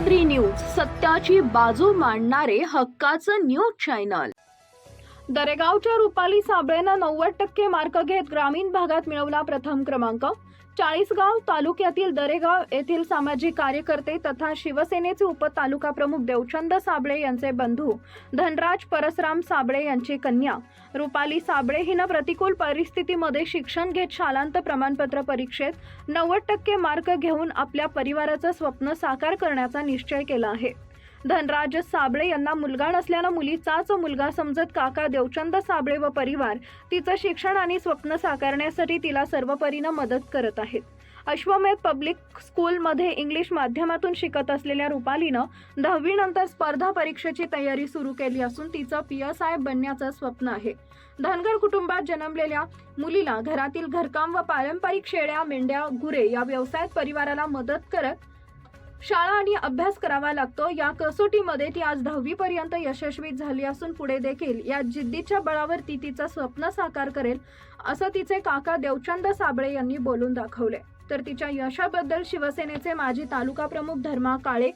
Sahyadri news सत्याची बाजू मांडणारे हक्काचं न्यूज चॅनल. दरेगावच्या रुपाली साबळेनं नव्वद टक्के मार्क घेत ग्रामीण भागात मिळवला प्रथम क्रमांक. चाळीसगाव तालुक्यातील दरेगाव येथील सामाजिक कार्यकर्ते तथा शिवसेनेचे उपतालुका प्रमुख देवचंद साबळे यांचे बंधू धनराज परसराम साबळे यांची कन्या. रुपाली साबळे हिनं प्रतिकूल परिस्थितीमध्ये शिक्षण घेत शालांत प्रमाणपत्र परीक्षेत नव्वद टक्के मार्क घेऊन आपल्या परिवाराचं स्वप्न साकार करण्याचा निश्चय केला आहे. धनराज साबळे यांना मुलगा नसल्यानं मुलीचाच मुलगा समजत काका देवचंद साबळे व परिवार तिचं शिक्षण आणि स्वप्न साकारण्यासाठी तिला सर्वपरीनं मदत करत आहेत. अश्वमेध पब्लिक स्कूलमध्ये इंग्लिश माध्यमातून शिकत असलेल्या रुपालीनं दहावीनंतर स्पर्धा परीक्षेची तयारी सुरू केली असून तिचं पी एस आय बनण्याचं स्वप्न आहे. धनगर कुटुंबात जन्मलेल्या मुलीला घरातील घरकाम व पारंपरिक शेळ्या मेंढ्या गुरे या व्यवसायात परिवाराला मदत करत शाळा आणि अभ्यास करावा लागतो. या कसोटीमध्ये ती आज दहावी पर्यंत यशस्वी झाली असून पुढे देखील या जिद्दीच्या बळावर ती तिचं स्वप्न साकार करेल असं तिचे काका देवचंद साबळे यांनी बोलून दाखवले. तर तिच्या यशाबद्दल शिवसेनेचे माजी तालुका प्रमुख धर्मा काळे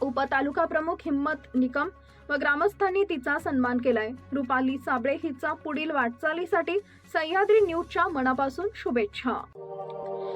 उपतालुका प्रमुख हिम्मत निकम व ग्रामस्थांनी तिचा सन्मान केलाय. रुपाली साबळे हिचा पुढील वाटचालीसाठी सह्याद्री न्यूजच्या मनापासून शुभेच्छा.